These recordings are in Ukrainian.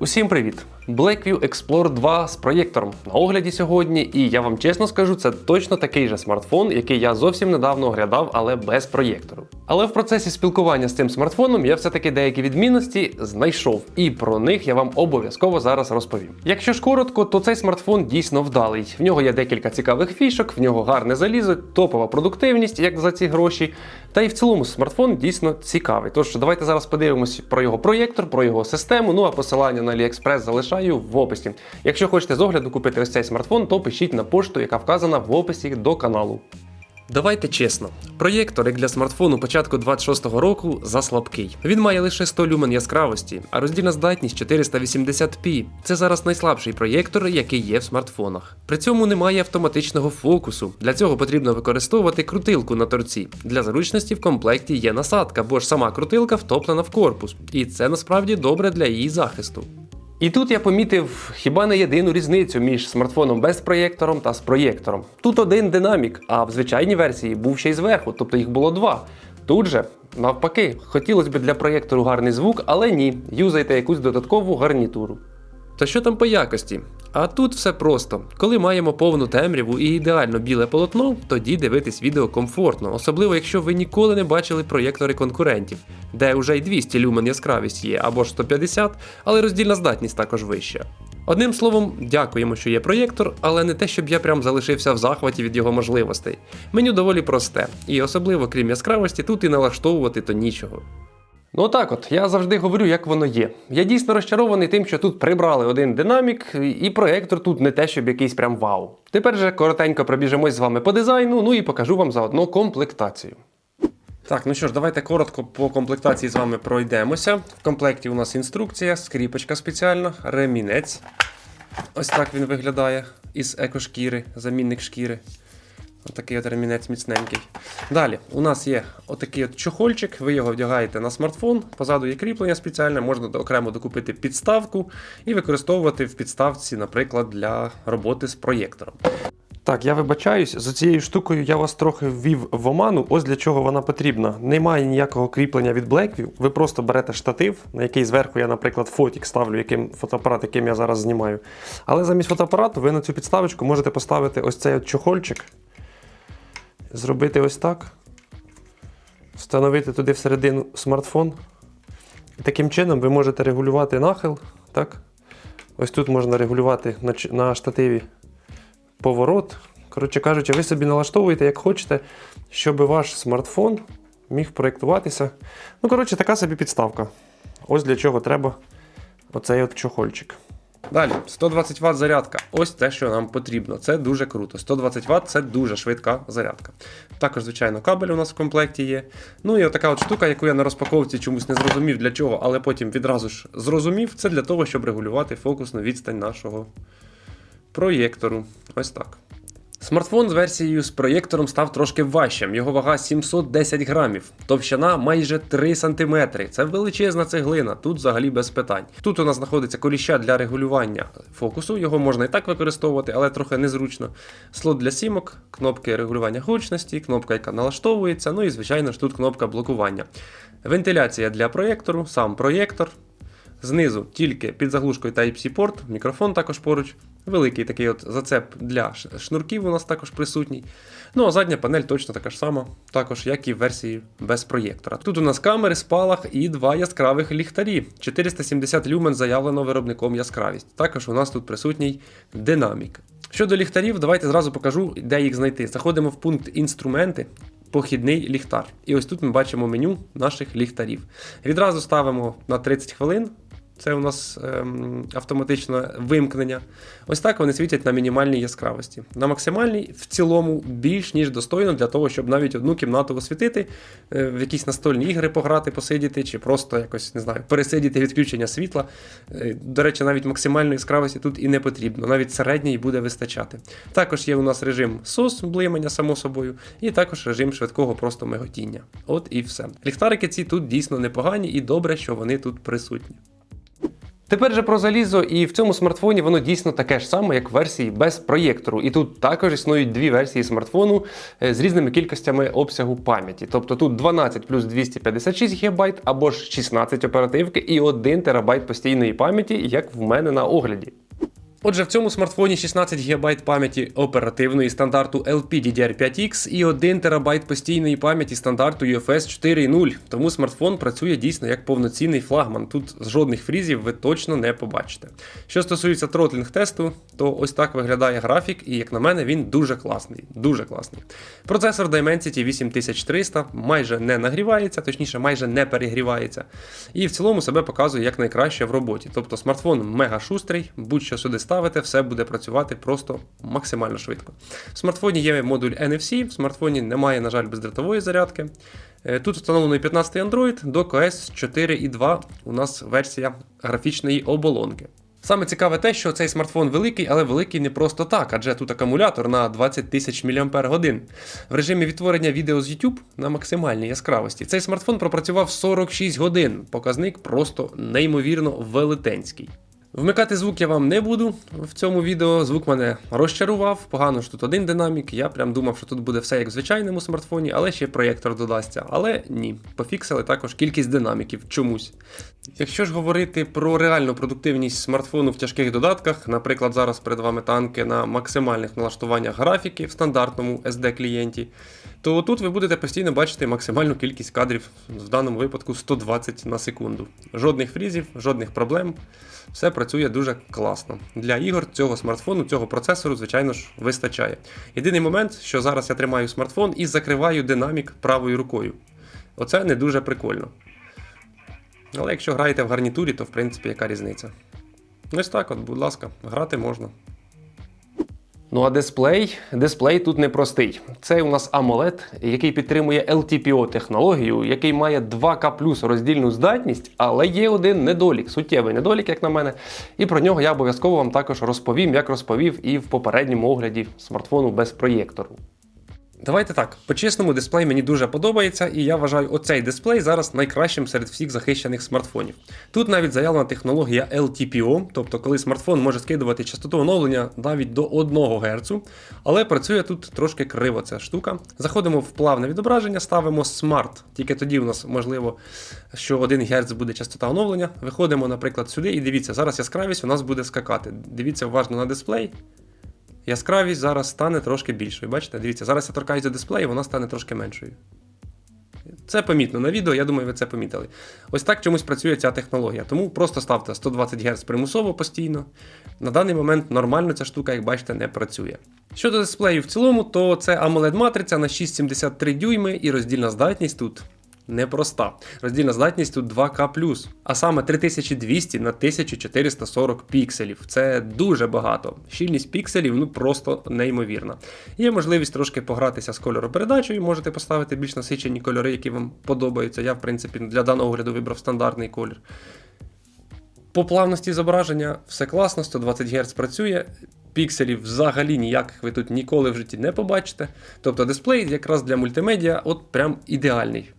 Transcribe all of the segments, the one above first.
Усім привіт! Blackview Explorer 2 з проєктором на огляді сьогодні, і я вам чесно скажу, це точно такий же смартфон, який я зовсім недавно оглядав, але без проєктору. Але в процесі спілкування з цим смартфоном я все-таки деякі відмінності знайшов, і про них я вам обов'язково зараз розповім. Якщо ж коротко, то цей смартфон дійсно вдалий. В нього є декілька цікавих фішок, в нього гарне залізо, топова продуктивність, як за ці гроші. Та й в цілому смартфон дійсно цікавий. Тож давайте зараз подивимось про його проєктор, про його систему. Ну а посилання на AliExpress залишаю в описі. Якщо хочете з огляду купити ось цей смартфон, то пишіть на пошту, яка вказана в описі до каналу. Давайте чесно, проєктор, як для смартфону початку 26-го року, заслабкий. Він має лише 100 люмен яскравості, а роздільна здатність 480p. Це зараз найслабший проєктор, який є в смартфонах. При цьому немає автоматичного фокусу. Для цього потрібно використовувати крутилку на торці. Для зручності в комплекті є насадка, бо ж сама крутилка втоплена в корпус, і це насправді добре для її захисту. І тут я помітив хіба не єдину різницю між смартфоном без проєктором та з проєктором. Тут один динамік, а в звичайній версії був ще й зверху, тобто їх було два. Тут же, навпаки, хотілося б для проєктору гарний звук, але ні, юзайте якусь додаткову гарнітуру. То що там по якості? А тут все просто. Коли маємо повну темряву і ідеально біле полотно, тоді дивитись відео комфортно, особливо якщо ви ніколи не бачили проєктори конкурентів, де вже й 200 люмен яскравість є або ж 150, але роздільна здатність також вища. Одним словом, дякуємо, що є проєктор, але не те, щоб я прям залишився в захваті від його можливостей. Меню доволі просте, і особливо крім яскравості, тут і налаштовувати то нічого. Ну так от, я завжди говорю, як воно є. Я дійсно розчарований тим, що тут прибрали один динамік, і проєктор тут не те, щоб якийсь прям вау. Тепер же коротенько пробіжемось з вами по дизайну, ну і покажу вам заодно комплектацію. Так, ну що ж, давайте коротко по комплектації з вами пройдемося. В комплекті у нас інструкція, скріпочка спеціальна, ремінець. Ось так він виглядає із екошкіри, замінник шкіри. Отакий от ремінець міцненький. Далі у нас є отакий от чохольчик, ви його вдягаєте на смартфон, позаду є кріплення спеціальне, можна окремо докупити підставку і використовувати в підставці, наприклад, для роботи з проєктором. Так, я вибачаюсь, з цією штукою я вас трохи ввів в оману. Ось для чого вона потрібна. Немає ніякого кріплення від Blackview. Ви просто берете штатив, на який зверху я, наприклад, фотік ставлю, яким фотоапарат, яким я зараз знімаю. Але замість фотоапарату ви на цю підставочку можете поставити ось цей от чохольчик зробити ось так, встановити туди всередину смартфон. Таким чином ви можете регулювати нахил. Так? Ось тут можна регулювати на, на штативі поворот. Коротше кажучи, ви собі налаштовуєте, як хочете, щоб ваш смартфон міг проєктуватися. Ну, коротше, така собі підставка. Ось для чого треба оцей от чохольчик. Далі, 120 Вт зарядка. Ось те, що нам потрібно. Це дуже круто. 120 Вт це дуже швидка зарядка. Також, звичайно, кабель у нас в комплекті є. Ну і отака от штука, яку я на розпаковці чомусь не зрозумів для чого, але потім відразу ж зрозумів, це для того, щоб регулювати фокусну відстань нашого проєктору. Ось так. Смартфон з версією з проєктором став трошки важчим. Його вага 710 грамів, товщина майже 3 см. Це величезна цеглина, тут взагалі без питань. Тут у нас знаходиться коліща для регулювання фокусу, його можна і так використовувати, але трохи незручно. Слот для сімок, кнопки регулювання гучності, кнопка, яка налаштовується, ну і, звичайно ж, тут кнопка блокування. Вентиляція для проєктору, сам проєктор. Знизу тільки під заглушкою Type-C порт, мікрофон також поруч. Великий такий от зацеп для шнурків у нас також присутній. Ну а задня панель точно така ж сама, також як і в версії без проєктора. Тут у нас камери, спалах і два яскравих ліхтарі. 470 люмен заявлено виробником яскравість. Також у нас тут присутній динамік. Щодо ліхтарів, давайте зразу покажу, де їх знайти. Заходимо в пункт інструменти. Похідний ліхтар. І ось тут ми бачимо меню наших ліхтарів. Відразу ставимо на 30 хвилин. Це у нас ем, автоматичне вимкнення. Ось так вони світять на мінімальній яскравості. На максимальній в цілому більш ніж достойно для того, щоб навіть одну кімнату освітити, е, в якісь настольні ігри пограти, посидіти, чи просто якось не знаю, пересидіти відключення світла. Е, до речі, навіть максимальної яскравості тут і не потрібно, навіть середньої буде вистачати. Також є у нас режим SOS, блимання, само собою, і також режим швидкого просто миготіння. От і все. Ліхтарики ці тут дійсно непогані і добре, що вони тут присутні. Тепер же про залізо, і в цьому смартфоні воно дійсно таке ж саме, як в версії без проєктору. І тут також існують дві версії смартфону е, з різними кількостями обсягу пам'яті. Тобто тут 12 плюс 256 ГБ або ж 16 оперативки і 1 ТБ постійної пам'яті, як в мене на огляді. Отже, в цьому смартфоні 16 ГБ пам'яті оперативної стандарту LPDDR5X і 1 ТБ постійної пам'яті стандарту UFS 4.0. Тому смартфон працює дійсно як повноцінний флагман. Тут жодних фрізів ви точно не побачите. Що стосується тротлінг тесту, то ось так виглядає графік, і як на мене, він дуже класний. Дуже класний. Процесор Dimensity 8300 майже не нагрівається, точніше, майже не перегрівається. І в цілому себе показує як найкраще в роботі. Тобто смартфон мега шустрий, будь-що сюди ставите, все буде працювати просто максимально швидко. В смартфоні є модуль NFC, в смартфоні немає, на жаль, бездротової зарядки. Е, Тут встановлений 15 Android, до OS 4.2 у нас версія графічної оболонки. Саме цікаве те, що цей смартфон великий, але великий не просто так, адже тут акумулятор на 20 тисяч мАч. В режимі відтворення відео з YouTube на максимальній яскравості. Цей смартфон пропрацював 46 годин. Показник просто неймовірно велетенський. Вмикати звук я вам не буду в цьому відео. Звук мене розчарував. Погано що тут один динамік. Я прям думав, що тут буде все як в звичайному смартфоні, але ще проєктор додасться. Але ні, пофіксили також кількість динаміків чомусь. Якщо ж говорити про реальну продуктивність смартфону в тяжких додатках, наприклад, зараз перед вами танки на максимальних налаштуваннях графіки в стандартному SD-клієнті, то тут ви будете постійно бачити максимальну кількість кадрів, в даному випадку 120 на секунду. Жодних фрізів, жодних проблем. Все працює дуже класно. Для ігор цього смартфону, цього процесору, звичайно ж, вистачає. Єдиний момент, що зараз я тримаю смартфон і закриваю динамік правою рукою. Оце не дуже прикольно. Але якщо граєте в гарнітурі, то в принципі яка різниця? Ось так, от, будь ласка, грати можна. Ну а дисплей? Дисплей тут непростий. Це у нас AMOLED, який підтримує LTPO технологію, який має 2К плюс роздільну здатність, але є один недолік, суттєвий недолік, як на мене. І про нього я обов'язково вам також розповім, як розповів і в попередньому огляді смартфону без проєктору. Давайте так, по-чесному, дисплей мені дуже подобається, і я вважаю оцей дисплей зараз найкращим серед всіх захищених смартфонів. Тут навіть заявлена технологія LTPO, тобто коли смартфон може скидувати частоту оновлення навіть до 1 Гц, але працює тут трошки криво ця штука. Заходимо в плавне відображення, ставимо Smart, тільки тоді у нас можливо, що 1 Гц буде частота оновлення. Виходимо, наприклад, сюди, і дивіться, зараз яскравість у нас буде скакати. Дивіться уважно на дисплей. Яскравість зараз стане трошки більшою. Бачите? Дивіться, зараз я торкаюся до дисплею, вона стане трошки меншою. Це помітно на відео, я думаю, ви це помітили. Ось так чомусь працює ця технологія. Тому просто ставте 120 Гц примусово постійно. На даний момент нормально ця штука, як бачите, не працює. Щодо дисплею в цілому, то це AMOLED матриця на 6,73 дюйми і роздільна здатність тут непроста. Роздільна здатність тут 2К, а саме 3200 на 1440 пікселів. Це дуже багато. Щільність пікселів ну просто неймовірна. Є можливість трошки погратися з кольоропередачею, можете поставити більш насичені кольори, які вам подобаються. Я, в принципі, для даного огляду вибрав стандартний колір. По плавності зображення все класно, 120 Гц працює. Пікселів взагалі ніяких ви тут ніколи в житті не побачите. Тобто дисплей якраз для мультимедіа от прям ідеальний.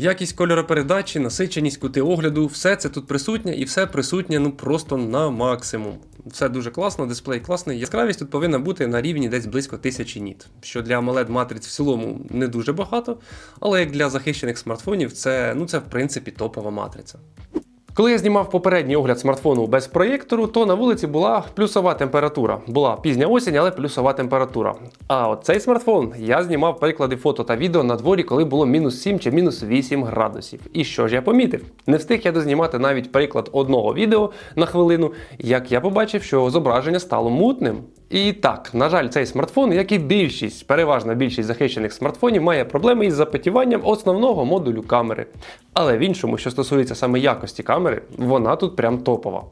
Якість кольоропередачі, насиченість кути огляду, все це тут присутнє і все присутнє ну просто на максимум. Все дуже класно, дисплей класний. Яскравість тут повинна бути на рівні десь близько 1000 ніт, що для AMOLED матриць в цілому не дуже багато, але як для захищених смартфонів, це, ну, це в принципі топова матриця. Коли я знімав попередній огляд смартфону без проєктору, то на вулиці була плюсова температура. Була пізня осінь, але плюсова температура. А от цей смартфон я знімав приклади фото та відео на дворі, коли було мінус 7 чи мінус 8 градусів. І що ж я помітив? Не встиг я дознімати навіть приклад одного відео на хвилину, як я побачив, що зображення стало мутним. І так, на жаль, цей смартфон, як і більшість, переважна більшість захищених смартфонів, має проблеми із запотіванням основного модулю камери. Але в іншому, що стосується саме якості камери, вона тут прям топова.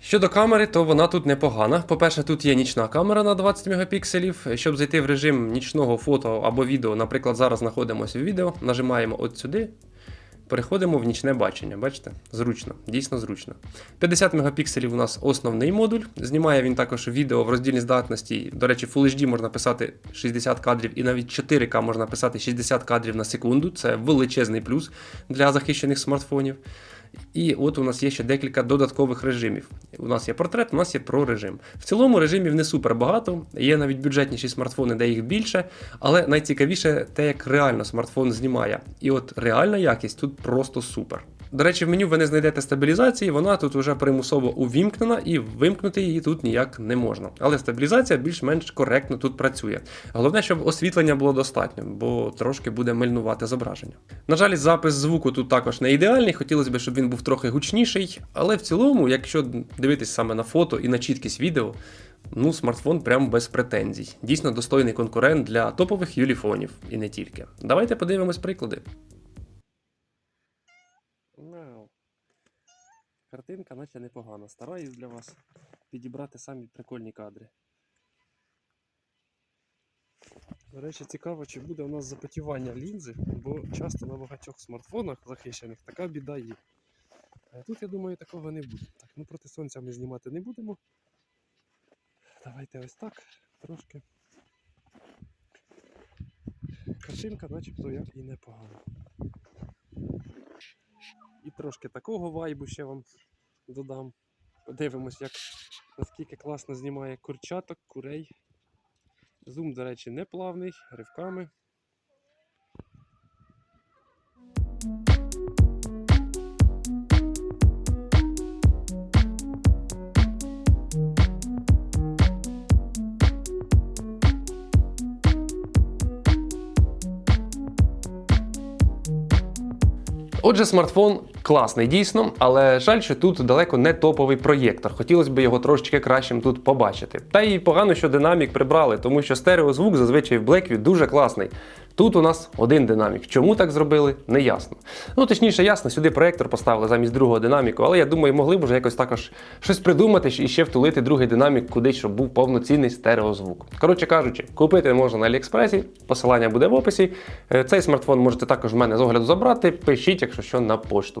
Щодо камери, то вона тут непогана. По-перше, тут є нічна камера на 20 мегапікселів. Щоб зайти в режим нічного фото або відео, наприклад, зараз знаходимося в відео, нажимаємо от сюди. Переходимо в нічне бачення, бачите? Зручно, дійсно зручно. 50 мегапікселів у нас основний модуль. Знімає він також відео в роздільній здатності. До речі, Full HD можна писати 60 кадрів і навіть 4К можна писати 60 кадрів на секунду. Це величезний плюс для захищених смартфонів. І от у нас є ще декілька додаткових режимів. У нас є портрет, у нас є про режим. В цілому режимів не супер багато. Є навіть бюджетніші смартфони, де їх більше, але найцікавіше те, як реально смартфон знімає. І от реальна якість тут просто супер. До речі, в меню ви не знайдете стабілізації, вона тут вже примусово увімкнена, і вимкнути її тут ніяк не можна. Але стабілізація більш-менш коректно тут працює. Головне, щоб освітлення було достатньо, бо трошки буде мильнувати зображення. На жаль, запис звуку тут також не ідеальний, хотілося б, щоб він був трохи гучніший, але в цілому, якщо дивитись саме на фото і на чіткість відео, ну смартфон прям без претензій. Дійсно достойний конкурент для топових юліфонів і не тільки. Давайте подивимось приклади. Вау. Картинка наче непогана. Стараюсь для вас підібрати самі прикольні кадри. До речі, цікаво, чи буде у нас запотівання лінзи, бо часто на багатьох смартфонах захищених така біда є. А тут, я думаю, такого не буде. Так, ну проти сонця ми знімати не будемо. Давайте ось так трошки. Картинка начебто як і непогана. І трошки такого вайбу ще вам додам. Подивимось, як наскільки класно знімає курчаток, курей. Зум, до речі, не плавний, ривками. Отже, смартфон класний дійсно, але жаль, що тут далеко не топовий проєктор. Хотілося б його трошечки кращим тут побачити. Та й погано, що динамік прибрали, тому що стереозвук зазвичай в Blackview дуже класний. Тут у нас один динамік. Чому так зробили, не ясно. Ну, точніше, ясно, сюди проєктор поставили замість другого динаміку, але я думаю, могли б вже якось також щось придумати і ще втулити другий динамік кудись, щоб був повноцінний стереозвук. Коротше кажучи, купити можна на Аліекспресі, посилання буде в описі. Е, Цей смартфон можете також в мене з огляду забрати. Пишіть, якщо що, на пошту.